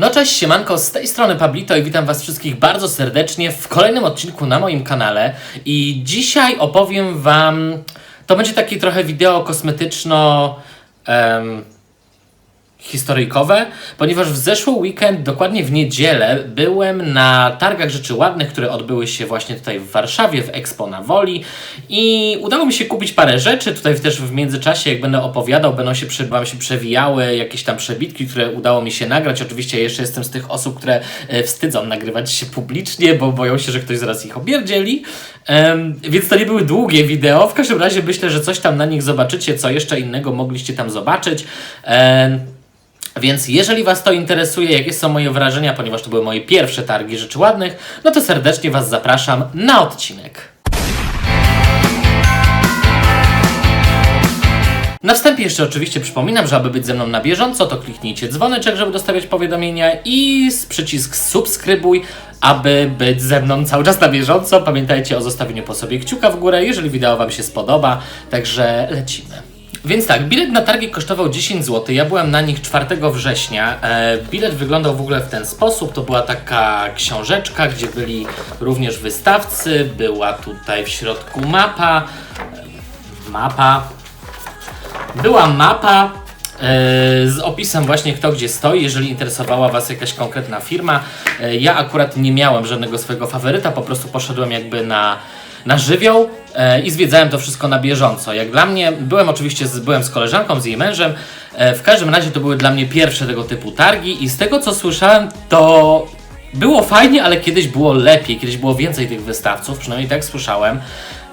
No cześć, siemanko, z tej strony Pablito i witam was wszystkich bardzo serdecznie w kolejnym odcinku na moim kanale. I dzisiaj opowiem wam, to będzie takie trochę wideo kosmetyczno em, historyjkowe, ponieważ w zeszły weekend, dokładnie w niedzielę, byłem na targach rzeczy ładnych, które odbyły się właśnie tutaj w Warszawie, w Expo na Woli i udało mi się kupić parę rzeczy, tutaj też w międzyczasie, jak będę opowiadał, będą się, będą się przewijały jakieś tam przebitki, które udało mi się nagrać, oczywiście jeszcze jestem z tych osób, które e, wstydzą nagrywać się publicznie, bo boją się, że ktoś zaraz ich obierdzieli, Em, więc to nie były długie wideo, w każdym razie myślę, że coś tam na nich zobaczycie, co jeszcze innego mogliście tam zobaczyć. Em, więc jeżeli Was to interesuje, jakie są moje wrażenia, ponieważ to były moje pierwsze targi rzeczy ładnych, no to serdecznie Was zapraszam na odcinek. Na wstępie jeszcze oczywiście przypominam, że aby być ze mną na bieżąco, to kliknijcie dzwoneczek, żeby dostawiać powiadomienia i przycisk subskrybuj, aby być ze mną cały czas na bieżąco. Pamiętajcie o zostawieniu po sobie kciuka w górę, jeżeli wideo Wam się spodoba, także lecimy. Więc tak, bilet na targi kosztował 10 zł. Ja byłem na nich 4 września. E, bilet wyglądał w ogóle w ten sposób. To była taka książeczka, gdzie byli również wystawcy. Była tutaj w środku mapa. Mapa. Była mapa e, z opisem właśnie kto gdzie stoi, jeżeli interesowała Was jakaś konkretna firma. E, Ja akurat nie miałem żadnego swojego faworyta, po prostu poszedłem jakby na, na żywioł i zwiedzałem to wszystko na bieżąco. Jak dla mnie, byłem oczywiście z, byłem z koleżanką, z jej mężem, e, w każdym razie to były dla mnie pierwsze tego typu targi i z tego co słyszałem, to było fajnie, ale kiedyś było lepiej, kiedyś było więcej tych wystawców, przynajmniej tak słyszałem.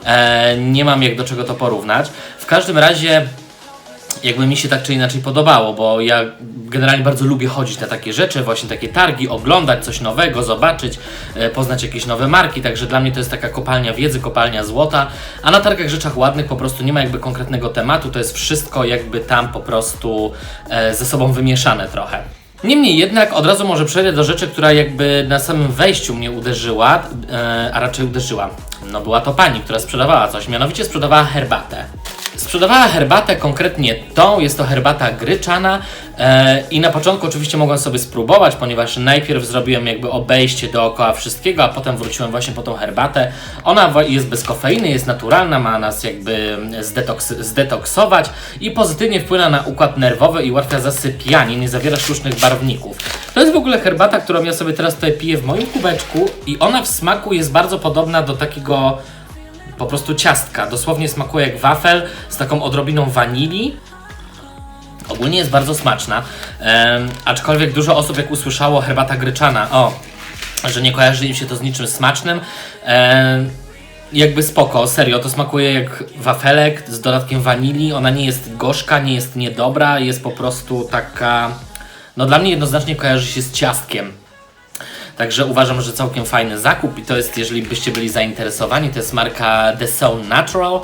E, nie mam jak do czego to porównać. W każdym razie jakby mi się tak czy inaczej podobało, bo ja generalnie bardzo lubię chodzić na takie rzeczy, właśnie takie targi, oglądać coś nowego, zobaczyć, e, poznać jakieś nowe marki, także dla mnie to jest taka kopalnia wiedzy, kopalnia złota, a na targach rzeczach ładnych po prostu nie ma jakby konkretnego tematu, to jest wszystko jakby tam po prostu e, ze sobą wymieszane trochę. Niemniej jednak od razu może przejdę do rzeczy, która jakby na samym wejściu mnie uderzyła, e, a raczej uderzyła. No była to pani, która sprzedawała coś, mianowicie sprzedawała herbatę. Sprzedawała herbatę, konkretnie tą, jest to herbata gryczana e, i na początku oczywiście mogłem sobie spróbować, ponieważ najpierw zrobiłem jakby obejście dookoła wszystkiego, a potem wróciłem właśnie po tą herbatę. Ona jest bez kofeiny, jest naturalna, ma nas jakby zdetoks zdetoksować i pozytywnie wpływa na układ nerwowy i ułatwia zasypianie, nie zawiera sztucznych barwników. To jest w ogóle herbata, którą ja sobie teraz tutaj piję w moim kubeczku i ona w smaku jest bardzo podobna do takiego po prostu ciastka. Dosłownie smakuje jak wafel z taką odrobiną wanilii. Ogólnie jest bardzo smaczna, em, aczkolwiek dużo osób jak usłyszało herbata gryczana, o, że nie kojarzy im się to z niczym smacznym, em, jakby spoko, serio, to smakuje jak wafelek z dodatkiem wanilii, ona nie jest gorzka, nie jest niedobra, jest po prostu taka, no dla mnie jednoznacznie kojarzy się z ciastkiem. Także uważam, że całkiem fajny zakup i to jest, jeżeli byście byli zainteresowani, to jest marka The Soul Natural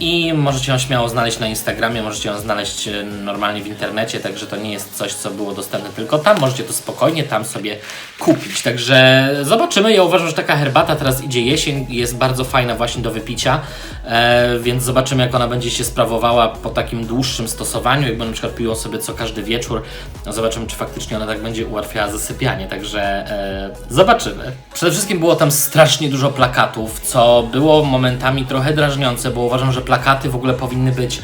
i możecie ją śmiało znaleźć na Instagramie, możecie ją znaleźć e, normalnie w internecie, także to nie jest coś, co było dostępne tylko tam, możecie to spokojnie tam sobie kupić. Także zobaczymy, ja uważam, że taka herbata teraz idzie jesień. Jest bardzo fajna właśnie do wypicia, e, więc zobaczymy jak ona będzie się sprawowała po takim dłuższym stosowaniu, jak będę przykład pił sobie co każdy wieczór, no zobaczymy czy faktycznie ona tak będzie ułatwiała zasypianie, także e, zobaczymy. Przede wszystkim było tam strasznie dużo plakatów, co było momentami trochę drażniące, bo uważam, że plakaty w ogóle powinny być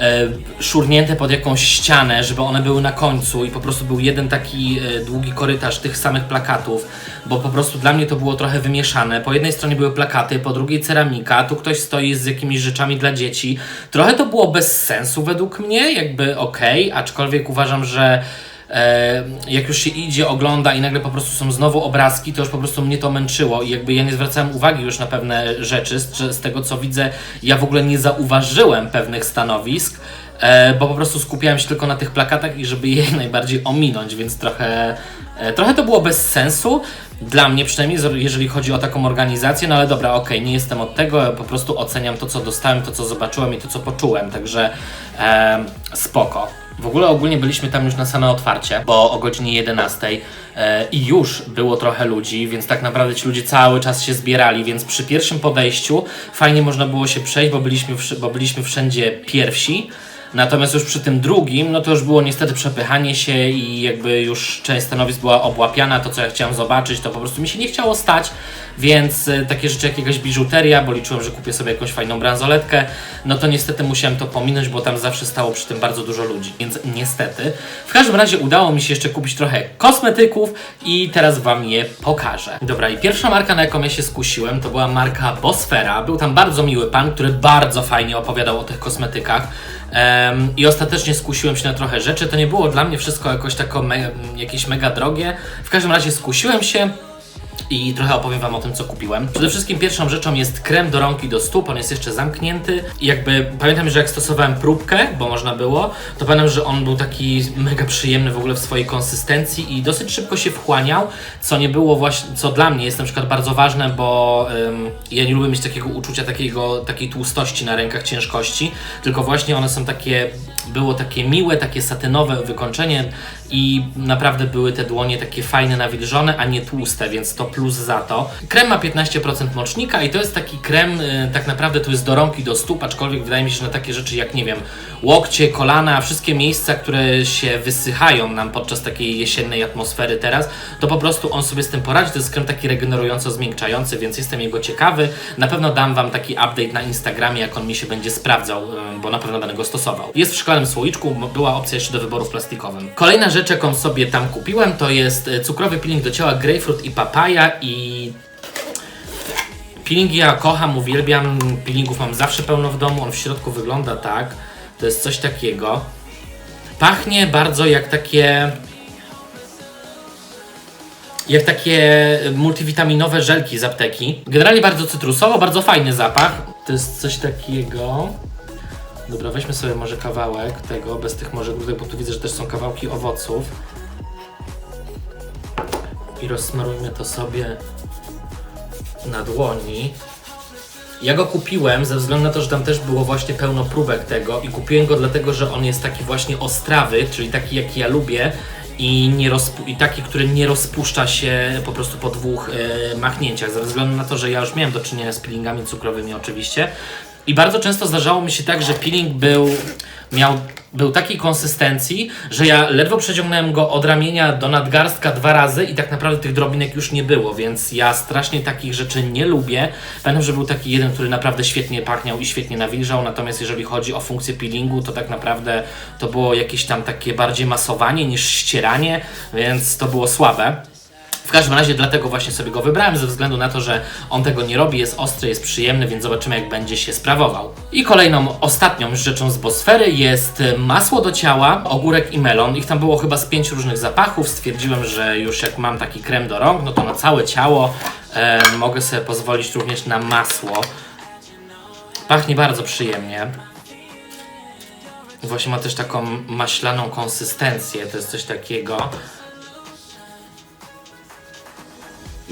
e, szurnięte pod jakąś ścianę, żeby one były na końcu i po prostu był jeden taki e, długi korytarz tych samych plakatów, bo po prostu dla mnie to było trochę wymieszane. Po jednej stronie były plakaty, po drugiej ceramika, tu ktoś stoi z jakimiś rzeczami dla dzieci. Trochę to było bez sensu według mnie, jakby okej, aczkolwiek uważam, że jak już się idzie, ogląda i nagle po prostu są znowu obrazki, to już po prostu mnie to męczyło i jakby ja nie zwracałem uwagi już na pewne rzeczy, z, tego co widzę, ja w ogóle nie zauważyłem pewnych stanowisk, e, bo po prostu skupiałem się tylko na tych plakatach i żeby je najbardziej ominąć, więc trochę, e, trochę to było bez sensu. Dla mnie przynajmniej, jeżeli chodzi o taką organizację, no ale dobra, okej, nie jestem od tego, po prostu oceniam to, co dostałem, to, co zobaczyłem i to, co poczułem, także e, spoko. W ogóle ogólnie byliśmy tam już na same otwarcie, bo o godzinie 11 e, i już było trochę ludzi, więc tak naprawdę ci ludzie cały czas się zbierali, więc przy pierwszym podejściu fajnie można było się przejść, bo byliśmy, bo byliśmy wszędzie pierwsi. Natomiast już przy tym drugim, no to już było niestety przepychanie się i jakby już część stanowisk była obłapiana, to co ja chciałem zobaczyć, to po prostu mi się nie chciało stać, więc e, takie rzeczy jak jakaś biżuteria, bo liczyłem, że kupię sobie jakąś fajną bransoletkę, no to niestety musiałem to pominąć, bo tam zawsze stało przy tym bardzo dużo ludzi, więc niestety. W każdym razie udało mi się jeszcze kupić trochę kosmetyków i teraz Wam je pokażę. Dobra, i pierwsza marka, na jaką ja się skusiłem, to była marka Bosfera. Był tam bardzo miły pan, który bardzo fajnie opowiadał o tych kosmetykach. Em, I ostatecznie skusiłem się na trochę rzeczy. To nie było dla mnie wszystko jakoś tako me, jakieś mega drogie. W każdym razie skusiłem się i trochę opowiem Wam o tym, co kupiłem. Przede wszystkim pierwszą rzeczą jest krem do rąk i do stóp, on jest jeszcze zamknięty. I jakby pamiętam, że jak stosowałem próbkę, bo można było, to pamiętam, że on był taki mega przyjemny w ogóle w swojej konsystencji i dosyć szybko się wchłaniał, co nie było właśnie, co dla mnie jest na przykład bardzo ważne, bo ym, ja nie lubię mieć takiego uczucia takiego, takiej tłustości na rękach, ciężkości, tylko właśnie one są takie, było takie miłe, takie satynowe wykończenie i naprawdę były te dłonie takie fajne, nawilżone, a nie tłuste, więc to plus za to. Krem ma 15% mocznika i to jest taki krem, y, tak naprawdę to jest do rąk do stóp, aczkolwiek wydaje mi się, że na takie rzeczy jak, nie wiem, łokcie, kolana, wszystkie miejsca, które się wysychają nam podczas takiej jesiennej atmosfery teraz, to po prostu on sobie z tym poradzi. To jest krem taki regenerująco zmiękczający, więc jestem jego ciekawy. Na pewno dam Wam taki update na Instagramie, jak on mi się będzie sprawdzał, y, bo na pewno będę go stosował. Jest w szklanym słoiczku, była opcja jeszcze do wyboru w plastikowym. Kolejna rzecz, jaką sobie tam kupiłem, to jest y, cukrowy peeling do ciała grapefruit i papaya i Peelingi ja kocham, uwielbiam. Peelingów mam zawsze pełno w domu. On w środku wygląda tak. To jest coś takiego. Pachnie bardzo jak takie. Jak takie multivitaminowe żelki z apteki. Generalnie bardzo cytrusowo, bardzo fajny zapach. To jest coś takiego. Dobra, weźmy sobie może kawałek tego, bez tych może grudek, bo tu widzę, że też są kawałki owoców. I rozsmarujmy to sobie na dłoni. Ja go kupiłem ze względu na to, że tam też było właśnie pełno próbek tego i kupiłem go dlatego, że on jest taki właśnie ostrawy, czyli taki jaki ja lubię i, nie i taki, który nie rozpuszcza się po prostu po dwóch e, machnięciach, ze względu na to, że ja już miałem do czynienia z peelingami cukrowymi oczywiście i bardzo często zdarzało mi się tak, że peeling był, miał, był takiej konsystencji, że ja ledwo przeciągnąłem go od ramienia do nadgarstka dwa razy i tak naprawdę tych drobinek już nie było, więc ja strasznie takich rzeczy nie lubię. Pamiętam, że był taki jeden, który naprawdę świetnie pachniał i świetnie nawilżał, natomiast jeżeli chodzi o funkcję peelingu, to tak naprawdę to było jakieś tam takie bardziej masowanie niż ścieranie, więc to było słabe. Każdym razie dlatego właśnie sobie go wybrałem, ze względu na to, że on tego nie robi, jest ostry, jest przyjemny, więc zobaczymy jak będzie się sprawował. I kolejną, ostatnią rzeczą z Bosfery jest e, masło do ciała, ogórek i melon. Ich tam było chyba z pięć różnych zapachów. Stwierdziłem, że już jak mam taki krem do rąk, no to na całe ciało e, mogę sobie pozwolić również na masło. Pachnie bardzo przyjemnie. Właśnie ma też taką maślaną konsystencję, to jest coś takiego.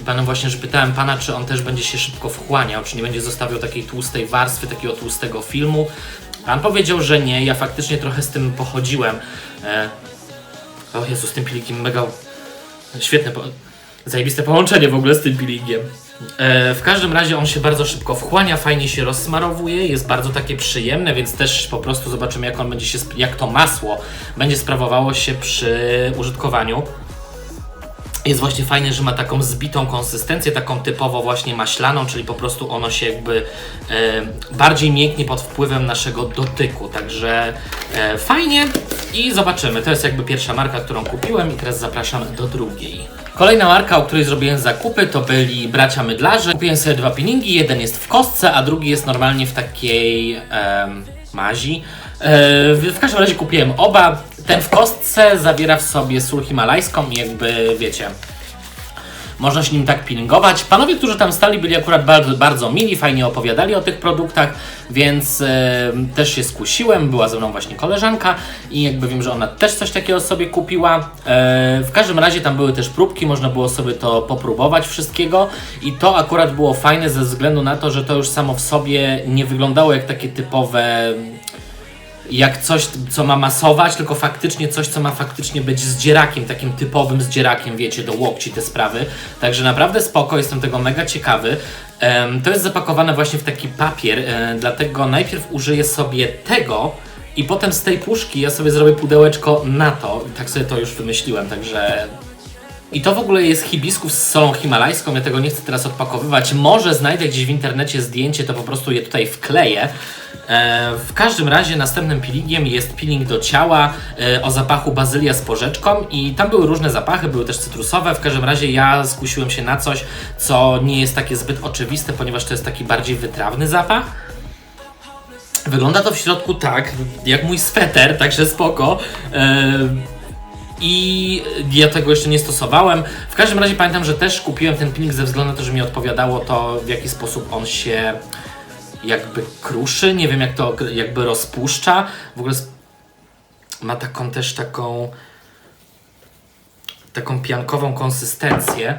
I panem właśnie, że pytałem pana, czy on też będzie się szybko wchłaniał, czy nie będzie zostawiał takiej tłustej warstwy, takiego tłustego filmu. Pan powiedział, że nie, ja faktycznie trochę z tym pochodziłem. E... O Jezu, z tym peelingiem mega... Świetne, po... zajebiste połączenie w ogóle z tym peelingiem. E, w każdym razie on się bardzo szybko wchłania, fajnie się rozsmarowuje, jest bardzo takie przyjemne, więc też po prostu zobaczymy jak on będzie się, jak to masło będzie sprawowało się przy użytkowaniu. Jest właśnie fajne, że ma taką zbitą konsystencję, taką typowo właśnie maślaną, czyli po prostu ono się jakby e, bardziej mięknie pod wpływem naszego dotyku. Także e, fajnie i zobaczymy. To jest jakby pierwsza marka, którą kupiłem i teraz zapraszam do drugiej. Kolejna marka, o której zrobiłem zakupy, to byli bracia mydlarze. Kupiłem sobie dwa peelingi, jeden jest w kostce, a drugi jest normalnie w takiej em, mazi. E, w każdym razie kupiłem oba. Ten w kostce zawiera w sobie sól himalajską i jakby wiecie, można się nim tak peelingować. Panowie, którzy tam stali, byli akurat bardzo, bardzo mili, fajnie opowiadali o tych produktach, więc e, też się skusiłem. Była ze mną właśnie koleżanka i jakby wiem, że ona też coś takiego sobie kupiła. E, w każdym razie tam były też próbki, można było sobie to popróbować wszystkiego i to akurat było fajne ze względu na to, że to już samo w sobie nie wyglądało jak takie typowe jak coś, co ma masować, tylko faktycznie coś, co ma faktycznie być zdzierakiem, takim typowym zdzierakiem, wiecie, do łokci te sprawy. Także naprawdę spoko, jestem tego mega ciekawy. To jest zapakowane właśnie w taki papier, e, dlatego najpierw użyję sobie tego I potem z tej puszki ja sobie zrobię pudełeczko na to. Tak sobie to już wymyśliłem, także i to w ogóle jest hibiskus z solą himalajską, ja tego nie chcę teraz odpakowywać. Może znajdę gdzieś w internecie zdjęcie, to po prostu je tutaj wkleję. E, w każdym razie następnym peelingiem jest peeling do ciała e, o zapachu bazylia z porzeczką i tam były różne zapachy, były też cytrusowe. W każdym razie ja skusiłem się na coś, co nie jest takie zbyt oczywiste, ponieważ to jest taki bardziej wytrawny zapach. Wygląda to w środku tak, jak mój sweter, także spoko. E, i ja tego jeszcze nie stosowałem. W każdym razie pamiętam, że też kupiłem ten peeling ze względu na to, że mi odpowiadało to, w jaki sposób on się jakby kruszy. Nie wiem, jak to jakby rozpuszcza. W ogóle ma taką też taką taką piankową konsystencję.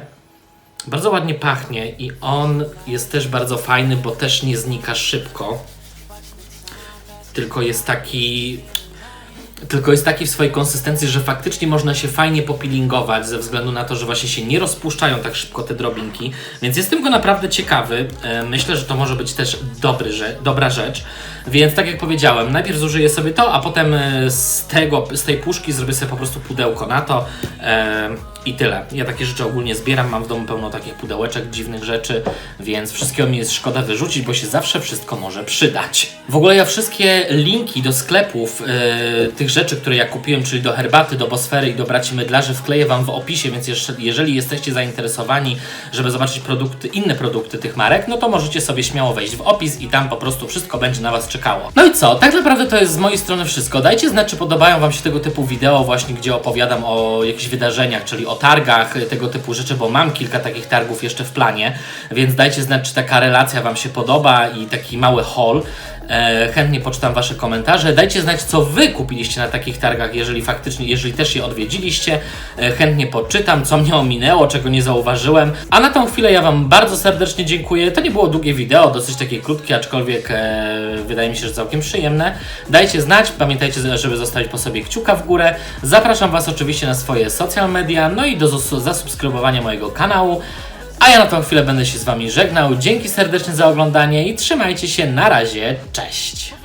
Bardzo ładnie pachnie i on jest też bardzo fajny, bo też nie znika szybko. Tylko jest taki tylko jest taki w swojej konsystencji, że faktycznie można się fajnie popilingować ze względu na to, że właśnie się nie rozpuszczają tak szybko te drobinki. Więc jestem go naprawdę ciekawy. E, Myślę, że to może być też dobry, że, dobra rzecz. Więc tak jak powiedziałem, najpierw zużyję sobie to, a potem e, z, tego, z tej puszki zrobię sobie po prostu pudełko na to. I tyle. Ja takie rzeczy ogólnie zbieram, mam w domu pełno takich pudełeczek, dziwnych rzeczy, więc wszystkiego mi jest szkoda wyrzucić, bo się zawsze wszystko może przydać. W ogóle ja wszystkie linki do sklepów e, tych rzeczy, które ja kupiłem, czyli do herbaty, do bosfery i do braci mydlarzy wkleję Wam w opisie, więc jeżeli jesteście zainteresowani, żeby zobaczyć produkty, inne produkty tych marek, no to możecie sobie śmiało wejść w opis i tam po prostu wszystko będzie na Was czekało. No i co? Tak naprawdę to jest z mojej strony wszystko. Dajcie znać, czy podobają Wam się tego typu wideo właśnie, gdzie opowiadam o jakichś wydarzeniach, czyli o targach, tego typu rzeczy, bo mam kilka takich targów jeszcze w planie, więc dajcie znać, czy taka relacja Wam się podoba i taki mały haul. E, chętnie poczytam Wasze komentarze. Dajcie znać, co Wy kupiliście na takich targach, jeżeli faktycznie, jeżeli też je odwiedziliście. E, chętnie poczytam, co mnie ominęło, czego nie zauważyłem. A na tą chwilę ja Wam bardzo serdecznie dziękuję. To nie było długie wideo, dosyć takie krótkie, aczkolwiek e, wydaje mi się, że całkiem przyjemne. Dajcie znać, pamiętajcie, żeby zostawić po sobie kciuka w górę. Zapraszam Was oczywiście na swoje social media, no i do zas- zasubskrybowania mojego kanału. A ja na tą chwilę będę się z Wami żegnał. Dzięki serdecznie za oglądanie i trzymajcie się. Na razie. Cześć.